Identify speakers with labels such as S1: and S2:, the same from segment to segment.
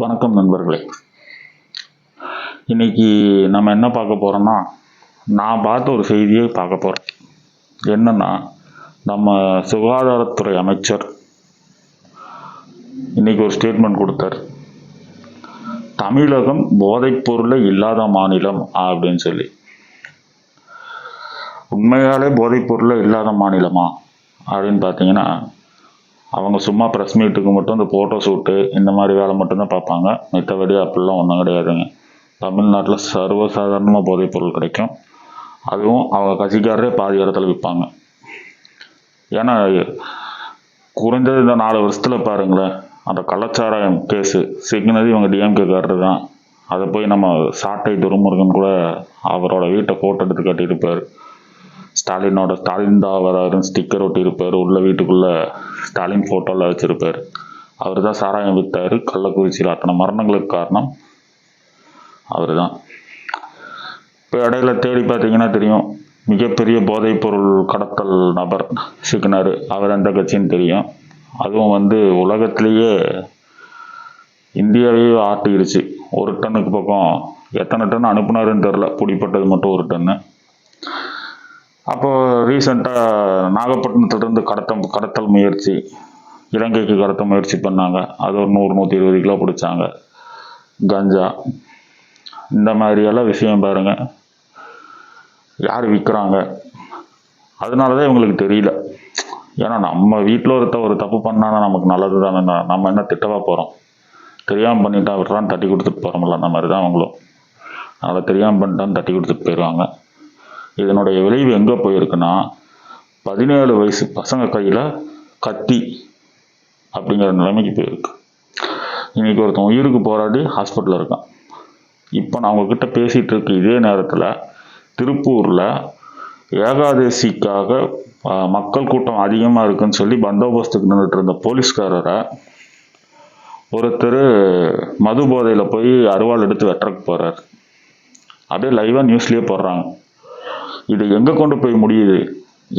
S1: வணக்கம் நண்பர்களே. இன்னைக்கு நம்ம என்ன பார்க்க போகிறோன்னா நான் பார்த்த ஒரு செய்தியை பார்க்க போகிறேன் என்னன்னா நம்ம சுகாதாரத்துறை அமைச்சர் இன்னைக்கு ஒரு ஸ்டேட்மெண்ட் கொடுத்தார். தமிழகம் போதைப்பொருளை இல்லாத மாநிலம் அப்படின்னு சொல்லி. உண்மையாலே போதைப் இல்லாத மாநிலமா அப்படின்னு பார்த்தீங்கன்னா அவங்க சும்மா ப்ரெஸ் மீட்டுக்கு மட்டும் இந்த ஃபோட்டோ ஷூட்டு இந்த மாதிரி வேலை மட்டும்தான் பார்ப்பாங்க. மற்றபடி அப்படிலாம் ஒன்றும் கிடையாதுங்க. தமிழ்நாட்டில் சர்வசாதாரணமாக போதைப் பொருள் கிடைக்கும். அதுவும் அவங்க கட்சிக்காரரே பாதி இடத்துல விற்பாங்க. ஏன்னா குறைஞ்சது இந்த நாலு வருஷத்தில் பாருங்களேன் அந்த கள்ளச்சாராயம் கேஸு சிக்னது இவங்க டிஎம்கேக்காரர் தான் அதை போய் நம்ம சாட்டை துருமுருகன் கூட அவரோட வீட்டை ஃபோட்டோ எடுத்து கட்டியிருப்பார். ஸ்டாலினோட ஸ்டாலின் தான் வராருன்னு ஸ்டிக்கர் ஒட்டியிருப்பார். உள்ள வீட்டுக்குள்ளே ஸ்டாலின் ஃபோட்டோவில் வச்சுருப்பார். அவர் தான் சாராயம் வித்தாரு கள்ளக்குறிச்சியில் அத்தனை மரணங்களுக்கு காரணம் அவர் தான் இப்போ இடையில தேடி பார்த்தீங்கன்னா தெரியும் மிகப்பெரிய போதைப் பொருள் கடத்தல் நபர் சிக்கினார். அவர் எந்த கட்சின்னு தெரியும். அதுவும் வந்து உலகத்திலேயே இந்தியாவே ஆட்டிடுச்சு ஒரு டன்னுக்கு பக்கம் எத்தனை டன் அனுப்புனாருன்னு தெரில பிடிப்பட்டது மட்டும் ஒரு டன்னு. அப்போது ரீசெண்டாக நாகப்பட்டினத்துலேருந்து கடத்த கடத்தல் முயற்சி இலங்கைக்கு கடத்த முயற்சி பண்ணாங்க. அது ஒரு நூறு நூற்றி இருபது கிலோ பிடிச்சாங்க. கஞ்சா. இந்த மாதிரியெல்லாம் விஷயம் பாருங்கள் யார் விற்கிறாங்க அதனால தான் இவங்களுக்கு தெரியல. ஏன்னா நம்ம வீட்டில் ஒருத்த ஒரு தப்பு பண்ணானா நமக்கு நல்லது தானே நம்ம என்ன திட்டவா போகிறோம் தெரியாமல் பண்ணிட்டா விட்றான்னு தட்டி கொடுத்துட்டு போகிறோம்ல அந்த மாதிரி தான் அவங்களும். அதனால் தெரியாமல் பண்ணிட்டான்னு தட்டி கொடுத்துட்டு போயிடுவாங்க இதனுடைய விளைவு எங்கே போயிருக்குன்னா பதினேழு வயசு பசங்க கையில் கத்தி அப்படிங்கிற நிலைமைக்கு போயிருக்கு. இன்றைக்கி ஒருத்தன் உயிருக்கு போராடி ஹாஸ்பிட்டலில் இருக்கான். இப்போ நான் உங்ககிட்ட பேசிகிட்டு இருக்க இதே நேரத்தில் திருப்பூரில் ஏகாதசிக்காக மக்கள் கூட்டம் அதிகமாக இருக்குன்னு சொல்லி பந்தோபஸ்துக்கு நின்றுட்டு இருந்த போலீஸ்காரரை ஒருத்தர் மது போதையில் போய் அருவாள் எடுத்து வெட்டுறக்கு போகிறார் அப்படியே லைவாக நியூஸ்லேயே போடுறாங்க. இது எங்கே கொண்டு போய் முடியுது?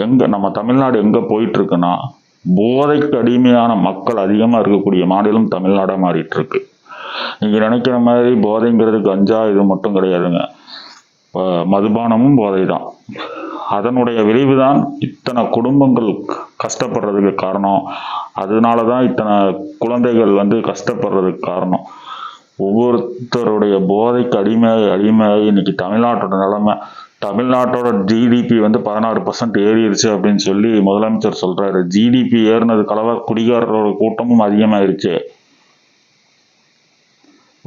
S1: எங்கே நம்ம தமிழ்நாடு எங்கே போயிட்டுருக்குன்னா போதைக்கு அடிமையான மக்கள் அதிகமாக இருக்கக்கூடிய மாநிலம் தமிழ்நாடாக மாறிட்டுருக்கு. நீங்கள் நினைக்கிற மாதிரி போதைங்கிறது கஞ்சா இது மட்டும் கிடையாதுங்க. மதுபானமும் போதை தான் அதனுடைய விளைவு தான் இத்தனை குடும்பங்கள் கஷ்டப்படுறதுக்கு காரணம். அதனால தான் இத்தனை குழந்தைகள் வந்து கஷ்டப்படுறதுக்கு காரணம். ஒவ்வொருத்தருடைய போதைக்கு அடிமையாகி அடிமையாகி இன்னைக்கு தமிழ்நாட்டோட நிலைமை தமிழ்நாட்டோட ஜிடிபி வந்து பதினாறு பர்சன்ட் ஏறிடுச்சு அப்படின்னு சொல்லி முதலமைச்சர் சொல்றாரு. ஜிடிபி ஏறினது கலவா குடிகாரரோட கூட்டமும் அதிகமாயிருச்சு.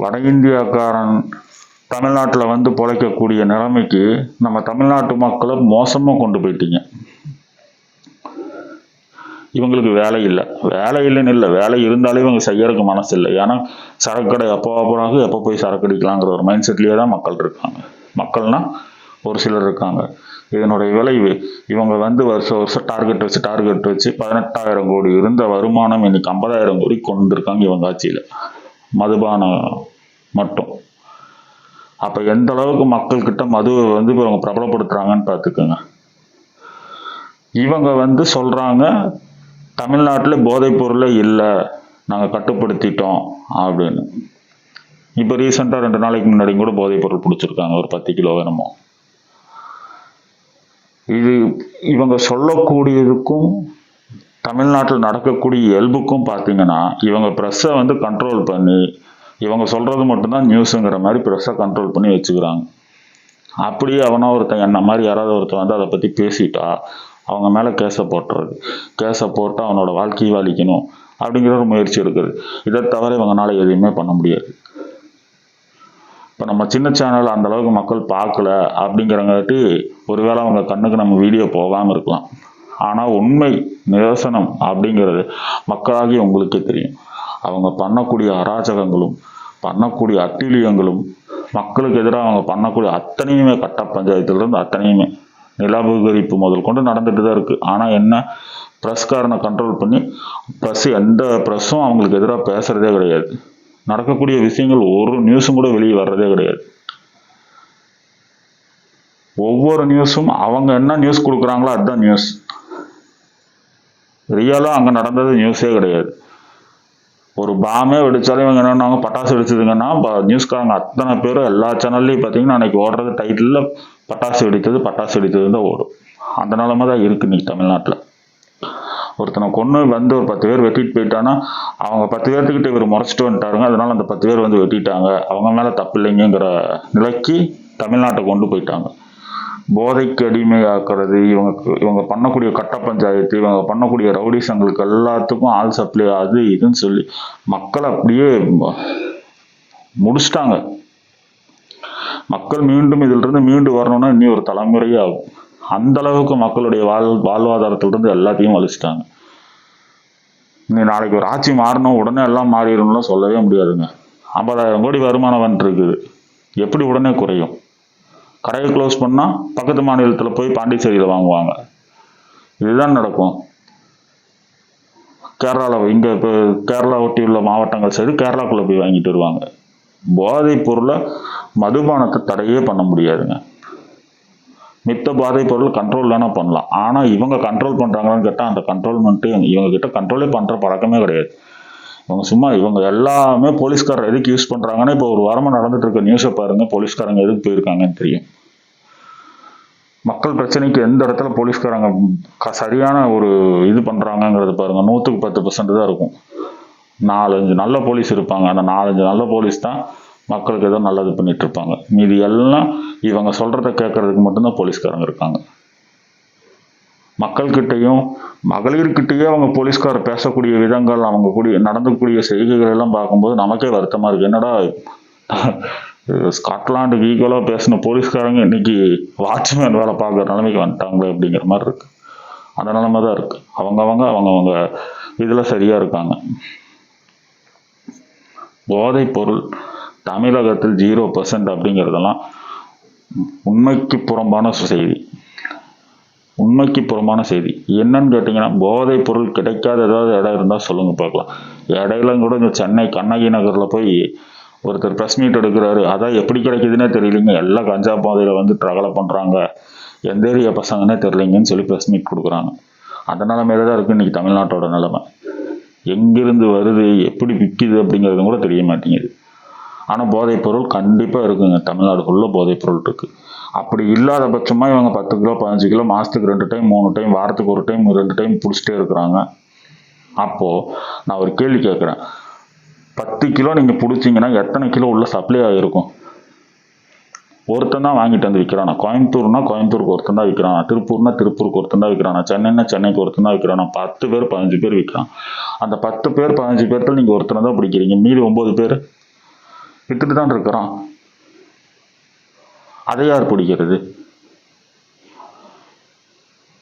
S1: வட இந்தியாக்காரன் தமிழ்நாட்டில் வந்து பிழைக்கக்கூடிய நிலைமைக்கு நம்ம தமிழ்நாட்டு மக்களை மோசமாக கொண்டு போயிட்டீங்க. இவங்களுக்கு வேலை இல்லை. வேலை இல்லைன்னு இல்லை. வேலை இருந்தாலே இவங்க செய்யறதுக்கு மனசு இல்லை. ஏன்னா சரக்கடை எப்போ போனாலும் எப்போ போய் சரக்கு அடிக்கலாங்கிற ஒரு மைண்ட் செட்லேயே தான் மக்கள் இருக்காங்க. மக்கள்னா ஒரு சிலர் இருக்காங்க. இதனுடைய விளைவு இவங்க வந்து வருஷம் வருஷம் டார்கெட் வச்சு டார்கெட் வச்சு பதினெட்டாயிரம் கோடி இருந்த வருமானம் இன்னைக்கு ஐம்பதாயிரம் கோடி கொண்டு வந்திருக்காங்க இவங்க ஆட்சியில். மதுபானம் மட்டும். அப்போ எந்த அளவுக்கு மக்கள்கிட்ட மதுவை வந்து இவங்க பிரபலப்படுத்துகிறாங்கன்னு பார்த்துக்கோங்க. இவங்க வந்து சொல்கிறாங்க தமிழ்நாட்டில் போதைப் பொருளே இல்லை நாங்கள் கட்டுப்படுத்திட்டோம் அப்படின்னு. இப்போ ரீசெண்டாக ரெண்டு நாளைக்கு முன்னாடி கூட போதைப் பொருள் பிடிச்சிருக்காங்க ஒரு பத்து கிலோ வேணுமோ. இது இவங்க சொல்லக்கூடியதுக்கும் தமிழ்நாட்டில் நடக்கக்கூடிய இயல்புக்கும் பார்த்தீங்கன்னா இவங்க ப்ரெஸ்ஸை வந்து கண்ட்ரோல் பண்ணி இவங்க சொல்கிறது மட்டும்தான் நியூஸுங்கிற மாதிரி ப்ரெஸ்ஸை கண்ட்ரோல் பண்ணி வச்சுக்கிறாங்க. அப்படியே அவனா ஒருத்தன் என்ன மாதிரி யாராவது ஒருத்தன் வந்து அதை பற்றி பேசிட்டா அவங்க மேலே கேஸை போட்டுறது கேஸை போட்டு அவனோட வாழ்க்கையை வாழிக்கணும் அப்படிங்கிற ஒரு முயற்சி இருக்குது இதை தவிர இவங்களால எதையுமே பண்ண முடியாது. இப்போ நம்ம சின்ன சேனல் அந்த அளவுக்கு மக்கள் பார்க்கல அப்படிங்கிறங்காட்டி ஒருவேளை அவங்க கண்ணுக்கு நம்ம வீடியோ போகாமல் இருக்கலாம். ஆனால் உண்மை நிதர்சனம் அப்படிங்கிறது மக்களாகி உங்களுக்கே தெரியும். அவங்க பண்ணக்கூடிய அராஜகங்களும் பண்ணக்கூடிய அட்டிலியங்களும் மக்களுக்கு எதிராக அவங்க பண்ணக்கூடிய அத்தனையுமே கட்ட பஞ்சாயத்துலேருந்து அத்தனையுமே நிலாபகரிப்பு முதல் கொண்டு நடந்துட்டு தான் இருக்குது ஆனால் என்ன? ப்ரெஸ்காரனை கண்ட்ரோல் பண்ணி ப்ரெஸ் எந்த ப்ரெஸ்ஸும் அவங்களுக்கு எதிராக பேசுகிறதே கிடையாது. நடக்கக்கூடிய விஷயங்கள் ஒரு நியூஸும் கூட வெளியே வர்றதே கிடையாது. ஒவ்வொரு நியூஸும் அவங்க என்ன நியூஸ் கொடுக்குறாங்களோ அதுதான் நியூஸ் ரியலாக அங்கே நடந்தது நியூஸே கிடையாது. ஒரு பாமே வெடிச்சாலும் இவங்க என்னென்னாங்க பட்டாசு வெடிச்சதுங்கன்னா ப- நியூஸ்காரங்க அத்தனை பேரும் எல்லா சேனல்லையும் பார்த்தீங்கன்னா அன்னைக்கு ஓடுறது டைட்டிலில் பட்டாசு வெடித்தது பட்டாசு வெடித்தது தான் ஓடும். அந்த நிலமை தான் இருக்குது இன்னைக்கு தமிழ்நாட்டில். ஒருத்தனை கொண்டு வந்து ஒரு பத்து பேர் வெட்டிட்டு போயிட்டான்னா அவங்க பத்து பேர்த்துக்கிட்ட இவர் முறைச்சிட்டு வந்துட்டாருங்க. அதனால அந்த பத்து பேர் வந்து வெட்டிட்டாங்க. அவங்க மேலே தப்பு இல்லைங்கிற நிலைக்கு தமிழ்நாட்டை கொண்டு போயிட்டாங்க. போதைக்கு அடிமையாக்குறது இவங்க இவங்க பண்ணக்கூடிய கட்ட பஞ்சாயத்து இவங்க பண்ணக்கூடிய ரவுடிசங்களுக்கு எல்லாத்துக்கும் ஆள் சப்ளை அது இதுன்னு சொல்லி மக்களை அப்படியே முடிச்சிட்டாங்க. மக்கள் மீண்டும் இதிலிருந்து மீண்டு வரணும்னா இனி ஒரு தலைமுறையே ஆகும். அந்த அளவுக்கு மக்களுடைய வாழ் வாழ்வாதாரத்திலிருந்து எல்லாத்தையும் அழிச்சிட்டாங்க. இனி நாளைக்கு ஒரு ஆட்சி மாறணும் உடனே எல்லாம் மாறிடும்லாம் சொல்லவே முடியாதுங்க. ஐம்பதாயிரம் கோடி வருமானம் வந்துருக்குது எப்படி உடனே குறையும்? கடையை க்ளோஸ் பண்ணால் பக்கத்து மாநிலத்தில் போய் பாண்டிச்சேரியில் வாங்குவாங்க. இதுதான் நடக்கும். கேரளாவில் இங்கே இப்போ கேரளா ஒட்டி உள்ள மாவட்டங்கள் சரி கேரளாக்குள்ளே போய் வாங்கிட்டு வருவாங்க. போதைப் பொருளை மதுபானத்தை தடையே பண்ண முடியாதுங்க. மித்த போதைப் பொருள் கண்ட்ரோல் தானே பண்ணலாம். ஆனால் இவங்க கண்ட்ரோல் பண்ணுறாங்களான்னு கேட்டால் அந்த கண்ட்ரோல்மெண்ட்டு இவங்க கிட்ட கண்ட்ரோலே பண்ணுற பழக்கமே கிடையாது. இவங்க சும்மா இவங்க எல்லாமே போலீஸ்காரர் எதுக்கு யூஸ் பண்ணுறாங்கன்னா இப்போ ஒரு வாரமாக நடந்துட்டு இருக்க நியூஸை பாருங்க போலீஸ்காரங்க எதுக்கு போயிருக்காங்கன்னு தெரியும். மக்கள் பிரச்சனைக்கு எந்த இடத்துல போலீஸ்காரங்க சரியான ஒரு இது பண்ணுறாங்கங்கிறது பாருங்க. நூற்றுக்கு பத்து பர்சன்ட் தான் இருக்கும். நாலஞ்சு நல்ல போலீஸ் இருப்பாங்க. அந்த நாலஞ்சு நல்ல போலீஸ் தான் மக்களுக்கு ஏதோ நல்லது பண்ணிட்டு இருப்பாங்க மீதி எல்லாம் இவங்க சொல்கிறத கேட்கறதுக்கு மட்டும்தான் போலீஸ்காரங்க இருக்காங்க. மக்கள்கிட்டயும் மகளிர்கிட்டயே அவங்க போலீஸ்கார் பேசக்கூடிய விதங்கள் அவங்க கூடிய நடந்துக்கூடிய செய்கைகள் எல்லாம் பார்க்கும்போது நமக்கே வருத்தமாக இருக்குது என்னடா ஸ்காட்லாண்டுக்கு ஈக்குவலாக பேசின போலீஸ்காரங்க இன்னைக்கு வாட்ச்மேன் வேலை பார்க்குற நிலைமைக்கு வந்துட்டாங்களே அப்படிங்கிற மாதிரி இருக்கு. அந்த நிலைமை தான் இருக்கு. அவங்கவங்க அவங்கவங்க இதில் சரியா இருக்காங்க. போதைப் பொருள் தமிழகத்தில் ஜீரோ பர்சன்ட் அப்படிங்கிறதெல்லாம் உண்மைக்கு புறம்பான செய்தி. உண்மைக்கு புறம்பான செய்தி. என்னன்னு கேட்டிங்கன்னா போதைப் பொருள் கிடைக்காத ஏதாவது இடம் இருந்தால் சொல்லுங்க பார்க்கலாம். இடையில கூட இந்த சென்னை கண்ணகி நகரில் போய் ஒருத்தர் ப்ரெஸ் மீட் எடுக்கிறாரு. அதான் எப்படி கிடைக்குதுன்னே தெரியலைங்க. எல்லாம் கஞ்சா பாதையில் வந்து ட்ரகலை பண்ணுறாங்க எந்த ஏரியா பசங்கன்னே தெரியலைங்கன்னு சொல்லி ப்ரெஸ் மீட் கொடுக்குறாங்க. அந்த நிலமையில தான் இருக்குது இன்றைக்கி தமிழ்நாட்டோட நிலைமை. எங்கிருந்து வருது எப்படி விற்கிது அப்படிங்கிறது கூட தெரிய மாட்டேங்குது. ஆனால் போதைப் பொருள் கண்டிப்பாக இருக்குங்க. தமிழ்நாடு ஃபுல்லாக போதைப் பொருள் இருக்குது அப்படி இல்லாத பட்சமாக இவங்க பத்து கிலோ பதினஞ்சு கிலோ மாதத்துக்கு ரெண்டு டைம் மூணு டைம் வாரத்துக்கு ஒரு டைம் ரெண்டு டைம் பிடிச்சிட்டே இருக்கிறாங்க. அப்போது நான் ஒரு கேள்வி கேட்குறேன். பத்து கிலோ நீங்கள் பிடிச்சிங்கன்னா எத்தனை கிலோ உள்ள சப்ளை ஆகிருக்கும் ஒருத்தன் தான் வாங்கிட்டு வந்து விற்கிறானா கோயம்புத்தூர்னா கோயம்புத்தூருக்கு ஒருத்தன் தான் விற்கிறானா திருப்பூர்னா திருப்பூருக்கு ஒருத்தன் தான் விற்கிறானா சென்னைனா சென்னைக்கு ஒருத்தன் தான் விற்கிறானா பத்து பேர் பதினஞ்சு பேர் விற்கிறான் அந்த பத்து பேர் பதினஞ்சு பேர்த்தில் நீங்கள் ஒருத்தனை தான் பிடிக்கிறீங்க. மீதி ஒம்பது பேர் விற்றுட்டு தான் இருக்கிறான். அதை யார் பிடிக்கிறது?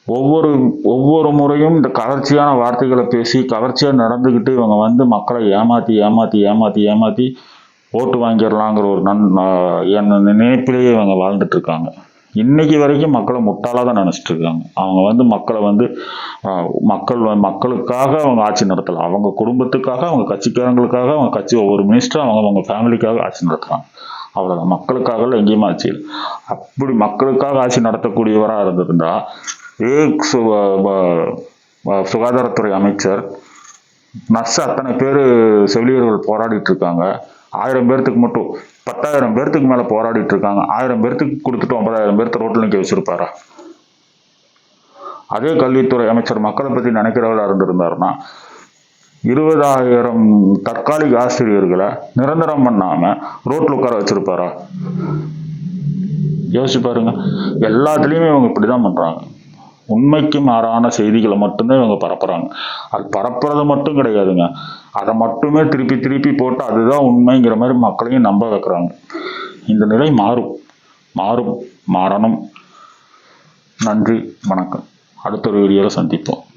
S1: ஒவ்வொரு ஒவ்வொரு முறையும் இந்த கவர்ச்சியான வார்த்தைகளை பேசி கவர்ச்சியாக நடந்துக்கிட்டு இவங்க வந்து மக்களை ஏமாற்றி ஏமாற்றி ஏமாற்றி ஏமாற்றி ஓட்டு வாங்கிடலாங்கிற ஒரு நன் என் நினைப்பிலேயே இவங்க வாழ்ந்துட்டு இருக்காங்க இன்னைக்கு வரைக்கும் மக்களை முட்டாளாக தான் நினச்சிட்டு இருக்காங்க அவங்க வந்து மக்களை வந்து மக்கள் மக்களுக்காக அவங்க ஆட்சி நடத்தலாம் அவங்க குடும்பத்துக்காக அவங்க கட்சிக்காரங்களுக்காக அவங்க கட்சி ஒவ்வொரு மினிஸ்டரும் அவங்க அவங்க ஃபேமிலிக்காக ஆட்சி நடத்துகிறாங்க அவ்வளோதான் மக்களுக்காக எங்கேயுமே ஆட்சி இல்லை. அப்படி மக்களுக்காக ஆட்சி நடத்தக்கூடியவராக இருந்திருந்தா ஏ சு- சுகாதாரத்துறை அமைச்சர் நர்ஸ் அத்தனை பேர் செவிலியர்கள் போராடிட்டு இருக்காங்க. ஆயிரம் பேர்த்துக்கு மட்டும் பத்தாயிரம் பேர்த்துக்கு மேலே போராடிட்டு இருக்காங்க. ஆயிரம் பேர்த்துக்கு கொடுத்துட்டு ஒன்பதாயிரம் பேர்த்து ரோட்டில் நிற்க வச்சிருப்பாரா? அதே கல்வித்துறை அமைச்சர் மக்களை பற்றி நினைக்கிறவராக இருந்திருந்தாருன்னா இருபதாயிரம் தற்காலிக ஆசிரியர்களை நிரந்தரம் பண்ணாம ரோட்ல உட்கார வச்சிருப்பாரா? யோசிச்சு பாருங்க. எல்லாத்துலேயுமே இவங்க இப்படிதான் பண்றாங்க. உண்மைக்கு மாறான செய்திகளை மட்டும்தான் இவங்க பரப்புறாங்க. அது பரப்புறது மட்டும் கிடையாதுங்க. அதை மட்டுமே திருப்பி திருப்பி போட்டு அதுதான் உண்மைங்கிற மாதிரி மக்களையும் நம்ப வைக்கிறாங்க. இந்த நிலை மாறும். மாறும். மாறணும். நன்றி. வணக்கம். அடுத்த ஒரு வீடியோவில் சந்திப்போம்.